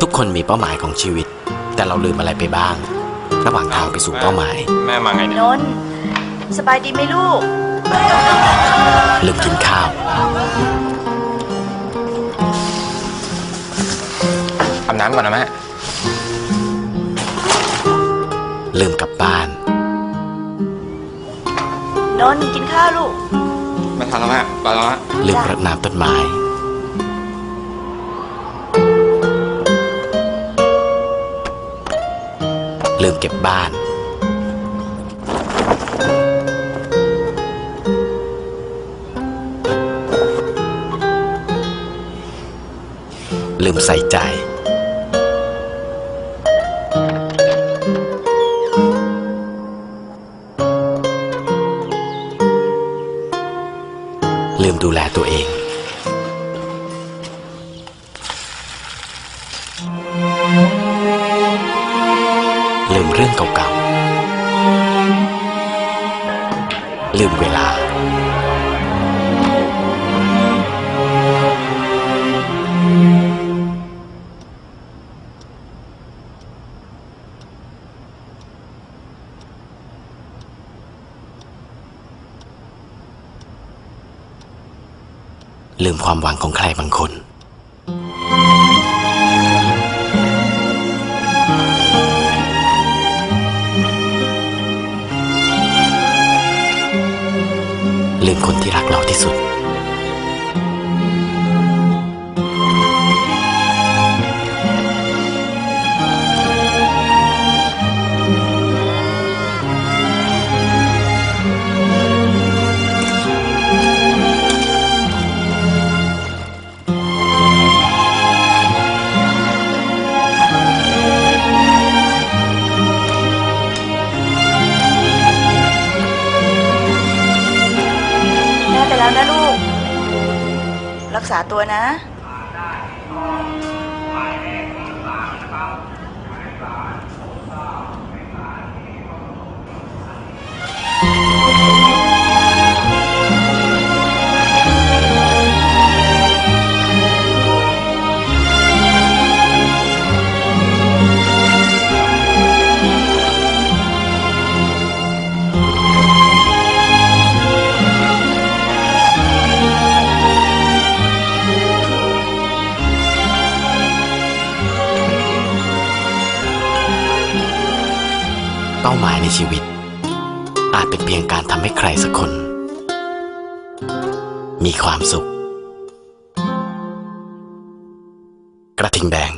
ทุกคนมีเป้าหมายของชีวิต แต่เราลืมอะไรไปบ้าง ระหว่างทางไปสู่เป้าหมาย แม่มาไงเนี่ยนนท์สบายดีไหมลูก ลืมกินข้าว อาบน้ำก่อนนะแม่ ลืมกลับบ้าน นนท์กินข้าวลูก ไม่ทันแล้วแม่ไปแล้วฮะลืมรดน้ำต้นไม้ ลืมเก็บบ้าน ลืมใส่ใจ ลืมดูแลตัวเอง มเรื่องเก่าๆ ลืมเวลา ลืมความหวังของใครบางคน ลืมคนที่รักเราที่สุด รักษาตัวนะ เป้าหมายในชีวิต อาจเป็นเพียงการทำให้ใครสักคน มีความสุข กระทิงแดง